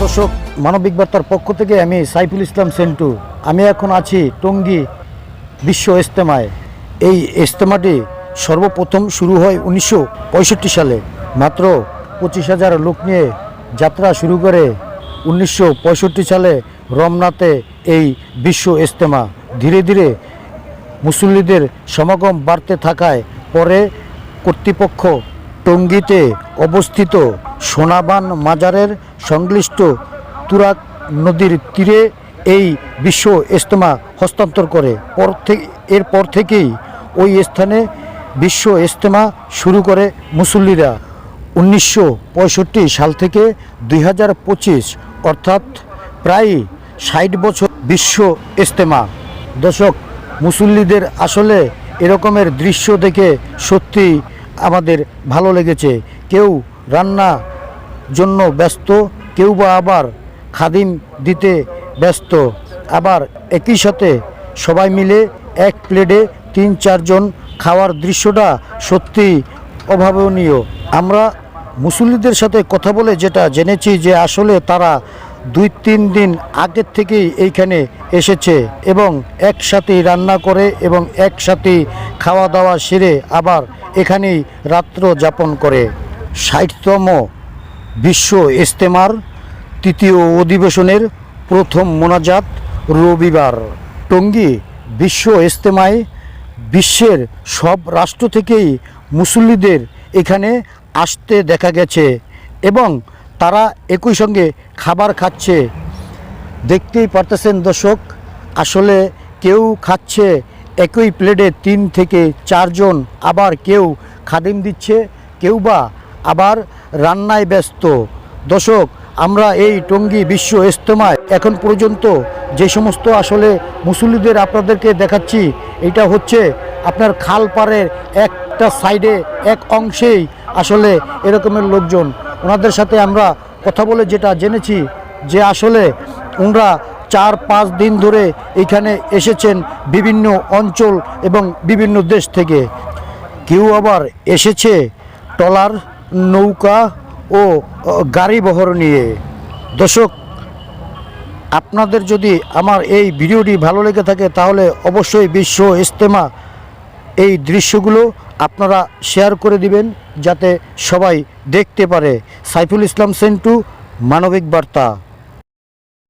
দর্শক, মানবিক বার্তার পক্ষ থেকে আমি সাইফুল ইসলাম সেন্টু। আমি এখন আছি টঙ্গী বিশ্ব ইস্তেমায় এই ইস্তেমাটি সর্বপ্রথম শুরু হয় উনিশশো পঁয়ষট্টি সালে। মাত্র পঁচিশ হাজার লোক নিয়ে যাত্রা শুরু করে উনিশশো পঁয়ষট্টি সালে রমনাতে এই বিশ্ব ইজতেমা। ধীরে ধীরে মুসল্লিদের সমাগম বাড়তে থাকায় পরে কর্তৃপক্ষ টঙ্গীতে অবস্থিত সোনাবান মাজারের সংশ্লিষ্ট তুরাক নদীর তীরে এই বিশ্ব ইজতেমা হস্তান্তর করে। পর থেকে এরপর থেকেই ওই স্থানে বিশ্ব ইজতেমা শুরু করে মুসল্লিরা। উনিশশো পঁয়ষট্টি সাল থেকে দুই হাজার পঁচিশ অর্থাৎ প্রায় ষাট বছর বিশ্ব ইজতেমা দর্শক, মুসল্লিদের আসলে এরকমের দৃশ্য দেখে সত্যি আমাদের ভালো লেগেছে। কেউ রান্না জন্য ব্যস্ত, কেউ বা আবার খাদিম দিতে ব্যস্ত। আবার একই সাথে সবাই মিলে এক প্লেটে তিন চারজন খাওয়ার দৃশ্যটা সত্যি অভাবনীয়। আমরা মুসল্লিদের সাথে কথা বলে যেটা জেনেছি যে আসলে তারা দুই তিন দিন আগের থেকেই এইখানে এসেছে এবং একসাথেই রান্না করে এবং একসাথেই খাওয়া দাওয়া সেরে আবার এখানেই রাত্র যাপন করে। ষাটতম বিশ্ব ইস্তেমার তৃতীয় অধিবেশনের প্রথম মোনাজাত রবিবার। টঙ্গী বিশ্ব ইস্তেমায় বিশ্বের সব রাষ্ট্র থেকেই মুসল্লিদের এখানে আসতে দেখা গেছে এবং তারা একই সঙ্গে খাবার খাচ্ছে। দেখতেই পারতেছেন দর্শক, আসলে কেউ খাচ্ছে, একই প্লেটে তিন থেকে চারজন, আবার কেউ খাদিম দিচ্ছে, কেউ বা আবার রান্নায় ব্যস্ত। দর্শক, আমরা এই টঙ্গী বিশ্ব ইজতেমায় এখন পর্যন্ত যে সমস্ত আসলে মুসল্লিদের আপনাদেরকে দেখাচ্ছি, এটা হচ্ছে আপনার খাল পাড়ের একটা সাইডে এক অংশেই আসলে এরকমের লোকজন। ওনাদের সাথে আমরা কথা বলে যেটা জেনেছি যে আসলে ওনারা চার পাঁচ দিন ধরে এখানে এসেছেন বিভিন্ন অঞ্চল এবং বিভিন্ন দেশ থেকে। কেউ আবার এসেছে টলার নৌকা ও গাড়ি বহর নিয়ে। দর্শক, আপনাদের যদি আমার এই ভিডিওটি ভালো লেগে থাকে তাহলে অবশ্যই বিশ্ব ইজতেমা এই দৃশ্যগুলো আপনারা শেয়ার করে দিবেন। যাতে সবাই দেখতে পারে সাইফুল ইসলাম সেন্টু মানবিক বার্তা।